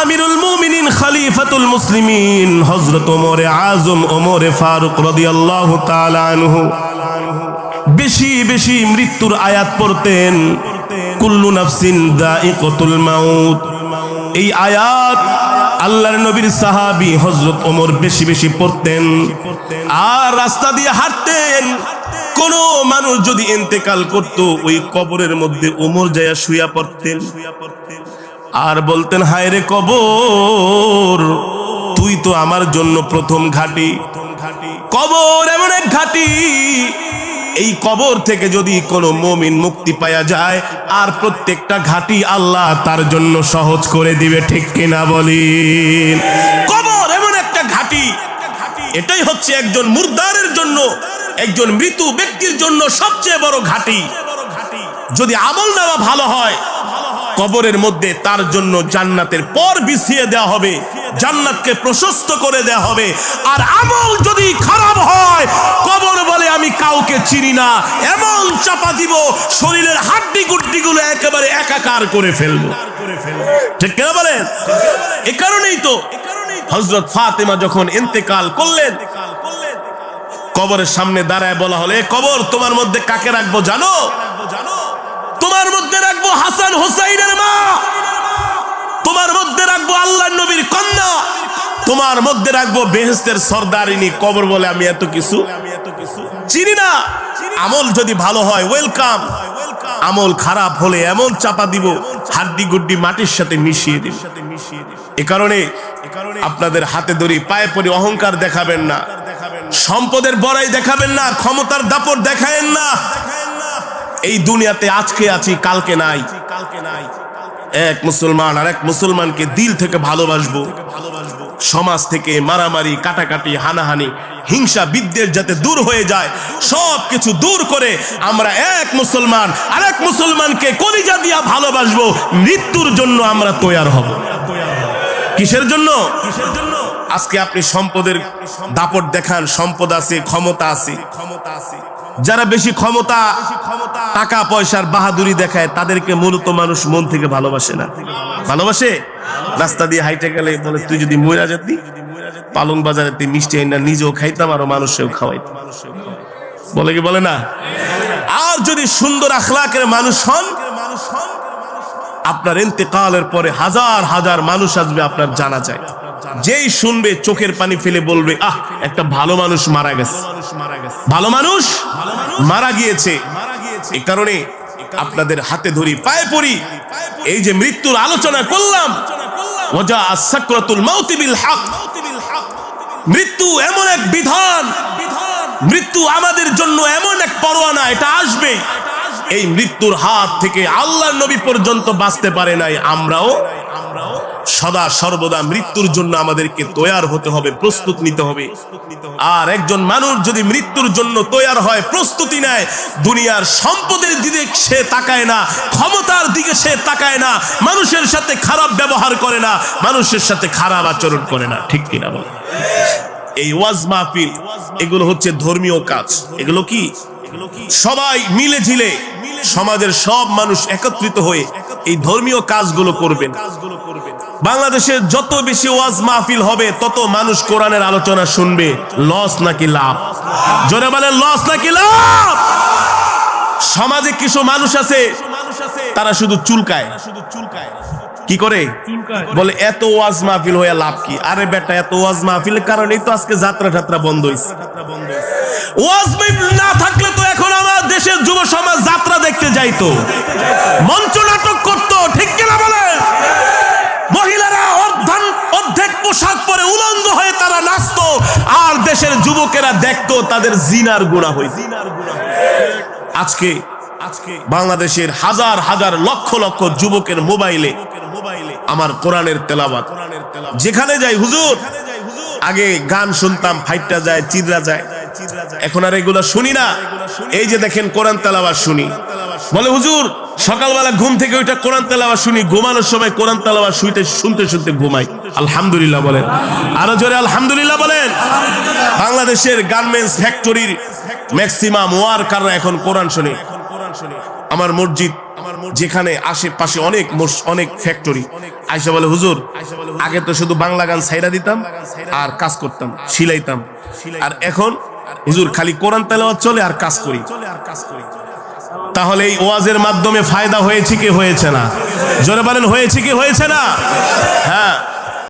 আমিরুল মুমিনিন খলিফাতুল মুসলিমিন হযরত ওমরে আজম ওমরে ফারুক রাদিয়াল্লাহু তাআলা আনহু। বেশি বেশি মৃত্যুর আয়াত পড়তেন, কুল্লু নাফসিন দাইকাতুল মাউত। এই আয়াত আল্লাহর নবীর সাহাবী হযরত ওমর বেশি বেশি পড়তেন। আর রাস্তা দিয়ে হাঁটতেন। কোন মানুষ যদি ইন্তেকাল করত, ওই কবরের মধ্যে ওমর যায়া শুয়া পড়তেন। আর বলতেন, হায় রে কবর, তুই তো আমার জন্য প্রথম ঘাটি। কবর এমন এক ঘাটি, এই কবর থেকে যদি কোনো মমিন মুক্তি পাওয়া যায়, আর প্রত্যেকটা ঘাটি আল্লাহ তার জন্য সহজ করে দিবে, ঠিক কিনা বলিন? কবর এমন একটা ঘাটি, এটাই হচ্ছে একজন মুর্দারের জন্য, একজন মৃত ব্যক্তির জন্য সবচেয়ে বড় ঘাটি। যদি আমল নেওয়া ভালো হয় কবরের মধ্যে তার জন্য জান্নাতের পর বিছিয়ে দেওয়া হবে, জান্নাতকে প্রশস্ত করে দেওয়া হবে। আর আমল যদি খারাপ হয়, কবর বলে আমি কাউকে চিনি না, এমন চাপা দিব, শরীরের হাড্ডি গুড্ডি গুলো একেবারে একাকার করে ফেলব। ঠিক কেন বলেন? এ কারণেই তো হজরত ফাতেমা যখন ইন্তেকাল করলেন, কবরের সামনে দাঁড়ায় বলা হলে কবর তোমার মধ্যে কাকে রাখব জানো? তোমার মধ্যে রাখব হাসান হোসাইনের মা। তোমার মধ্যে রাখব আল্লাহ নবীর কন্যা। তোমার মধ্যে রাখব বেহেস্তের সর্দারিনী কবর বলে আমি এত কিছু চিনি না। আমল যদি ভালো হয় ওয়েলকাম আমল খারাপ হলে এমন চাপা দিব হাড্ডি গুড্ডি মাটির সাথে মিশিয়ে দিব। এ কারণে আপনাদের হাতে ধরি, পায়ে পরি অহংকার দেখাবেন না। সম্পদের বড়াই দেখাবেন না, ক্ষমতার দাপট দেখায়েন না। এই দুনিয়াতে আজকে আছি, কালকে নাই। কালকে নাই এক মুসলমান আর এক মুসলমানকে দিল থেকে ভালোবাসবো। সমাজ থেকে মারামারি, কাটাকাটি, হানাহানি, হিংসা, বিদ্বেষ যাতে দূর হয়ে যায় সব কিছু দূর করে আমরা এক মুসলমান আর এক মুসলমানকে কলিজা দিয়া ভালোবাসবো। মৃত্যুর জন্য আমরা তৈয়ার হব। কিসের জন্য? কিসের জন্য আজকে আপনি সম্পদের দাপট দেখান, সম্পদ আছে ক্ষমতা আছে ক্ষমতা আছে। যারা বেশি ক্ষমতা, টাকা, পয়সার বাহাদুরি দেখায়, তাদেরকে মূলত মানুষ মন থেকে ভালোবাসে না। ভালোবাসে? রাস্তা দিয়ে হাইটে গেলে বলে, তুই যদি ময়রা যেতি, পালং বাজারে তুই মিষ্টি আইনা নিজেও খাইতাম, আরও মানুষেও খাওয়াইতাম। বলে কি বলে না? আর যদি সুন্দর আখলাকের মানুষ হন, আপনার ইন্তেকালের পরে হাজার হাজার মানুষ আসবে আপনার জানা যায়। যেই শুনবে, চোখের পানি ফেলে বলবে, আহ, একটা ভালো মানুষ মারা গেছে। ভালো মানুষ মারা গিয়েছে। এই কারণে আপনাদের হাতে ধরি পায়ে পড়ি। এই যে মৃত্যুর আলোচনা করলাম। ওজা হক। মৃত্যু এমন এক বিধান। মৃত্যু আমাদের জন্য এমন এক পরোয়ানা এটা আসবে। এই মৃত্যুর হাত থেকে আল্লাহ নবী পর্যন্ত বাঁচতে পারে নাই আমরাও সদা সর্বদা মৃত্যুর জন্য আমাদেরকে তৈয়ার হতে হবে, প্রস্তুত নিতে হবে। আর একজন মানুষ যদি মৃত্যুর জন্য তৈয়ার হয়, প্রস্তুতি নেয়, দুনিয়ার সম্পদের দিকে সে তাকায় না, ক্ষমতার দিকে সে তাকায় না, মানুষের সাথে খারাপ ব্যবহার করে না, মানুষের সাথে খারাপ আচরণ করে না। ঠিক কিনা বলে? এই ওয়াজ মাহফিল, এগুলো হচ্ছে ধর্মীয় কাজ। এগুলো কি? সবাই মিলে ঝিলে সমাজের সব মানুষ একত্রিত হয়ে এই ধর্মীয় কাজগুলো করবেন। বাংলাদেশের যত বেশি ওয়াজ মাহফিল হবে, তত মানুষ কোরআনের আলোচনা শুনবে। লস নাকি লাভ? জোরে বলে লস নাকি লাভ? সমাজে কিছু মানুষ আছে, তারা শুধু চুলকায়। শুধু চুলকায় কি করে? বলে, এত ওয়াজ মাহফিল হয়ে লাভ কি? আরে বেটা, এত ওয়াজ মাহফিলের কারণেই তো আজকে যাত্রা টাত্রা বন্ধ হয়েছে ওয়াজ মাহফিল না থাকলে তো এখন আমার দেশের যুব সমাজ যাত্রা দেখতে যাইতো। মঞ্চ নাটক করতো ঠিক কিনা বলে মহিলারা অর্ধান অর্ধেক পোশাক পরে উলঙ্গ হয়ে তারা নাচত, আর দেশের যুবকেরা দেখতো তাদের জিনার গুড়া হয়ে আজকে আজকে বাংলাদেশের হাজার হাজার লক্ষ লক্ষ যুবকের মোবাইলে আমার কোরআনের তেলাবাত যেখানে যাই, হুজুর, আগে গান শুনতাম, ফাইটটা যায় চিররা যায়। এখন আর এগুলো শুনি না। এই যে দেখেন কোরআন তেলাবাত শুনি। বলে হুজুর সকালবেলা ঘুম থেকে ওইটা কোরআন তেলাওয়াত শুনি। ঘুমানোর সময় কোরআন তেলাওয়াত শুইতে শুনতে শুনতে ঘুমাই। আলহামদুলিল্লাহ বলেন। আরও জোরে আলহামদুলিল্লাহ বলেন। বাংলাদেশের গার্মেন্টস ফ্যাক্টরির ম্যাক্সিমাম ওয়ার্কাররা এখন কোরআন শুনে। আমার মসজিদ যেখানে আশেপাশে অনেক অনেক ফ্যাক্টরি। আইসা বলে হুজুর আগে তো শুধু বাংলা গান সাইরা দিতাম আর কাজ করতাম সিলাইতাম আর এখন হুজুর, খালি কোরআন তেলাওয়াত চলে আর কাজ করি। তাহলে এই ওয়াজের মাধ্যমে ফায়দা হয়েছে কি হয়েছে না? জোরে বলেন, হয়েছে কি, হয়েছে না? হ্যাঁ।